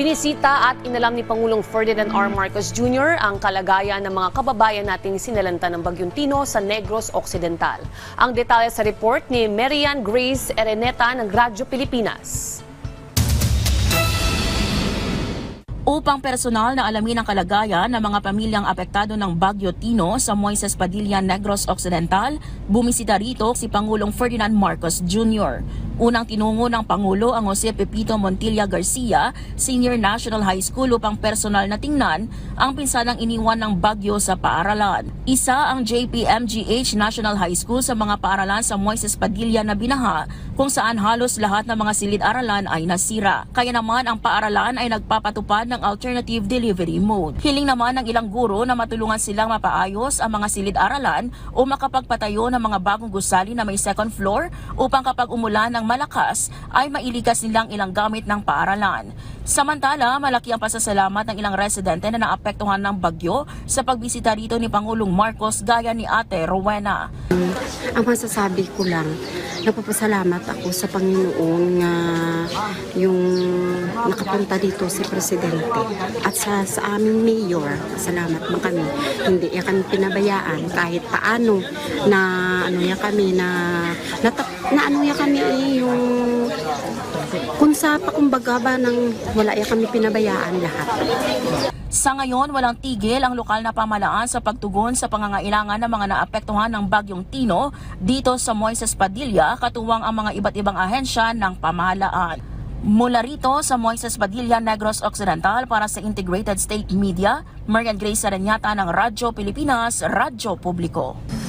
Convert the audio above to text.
Binisita at inalam ni Pangulong Ferdinand R. Marcos Jr. ang kalagayan ng mga kababayan nating sinalanta ng Bagyong Tino sa Negros Occidental. Ang detalye sa report ni Marian Grace Ereneta ng Radyo Pilipinas. upang personal na alamin ang kalagayan ng mga pamilyang apektado ng Bagyo Tino sa Moises Padilla Negros Occidental, bumisita rito si Pangulong Ferdinand Marcos Jr. Unang tinungo ng Pangulo ang Jose Pepito Montilla Garcia, Senior National High School upang personal na tingnan ang pinsanang iniwan ng bagyo sa paaralan. Isa ang JPMGH National High School sa mga paaralan sa Moises Padilla na binaha kung saan halos lahat ng mga silid-aralan ay nasira. Kaya naman ang paaralan ay nagpapatupad ng alternative delivery mode. Hiling naman ng ilang guro na matulungan silang mapaayos ang mga silid-aralan o makapagpatayo ng mga bagong gusali na may second floor upang kapag umulan ng malakas ay mailikas nilang ilang gamit ng paaralan. Samantala, malaki ang pasasalamat ng ilang residente na naapektuhan ng bagyo sa pagbisita rito ni Pangulong Marcos gaya ni Ate Rowena. Ang masasabi ko lang, nagpapasalamat ako sa Panginoon nga yung nakapunta dito si Presidente. At sa, sa aming mayor, salamat man kami. Hindi niya kami pinabayaan kahit paano na ano niya kami na na, na ano niya kami eh, yung kung sa pakumbaga ba ng wala niya kami pinabayaan lahat. Sa ngayon, walang tigil ang lokal na pamalaan sa pagtugon sa pangangailangan ng mga naapektuhan ng Bagyong Tino dito sa Moises Padilla katuwang ang mga iba't ibang ahensya ng pamahalaan. Mula rito sa Moises Padilla, Negros Occidental para sa Integrated State Media, Marian Grace Aranyata ng Radyo Pilipinas, Radyo Publiko.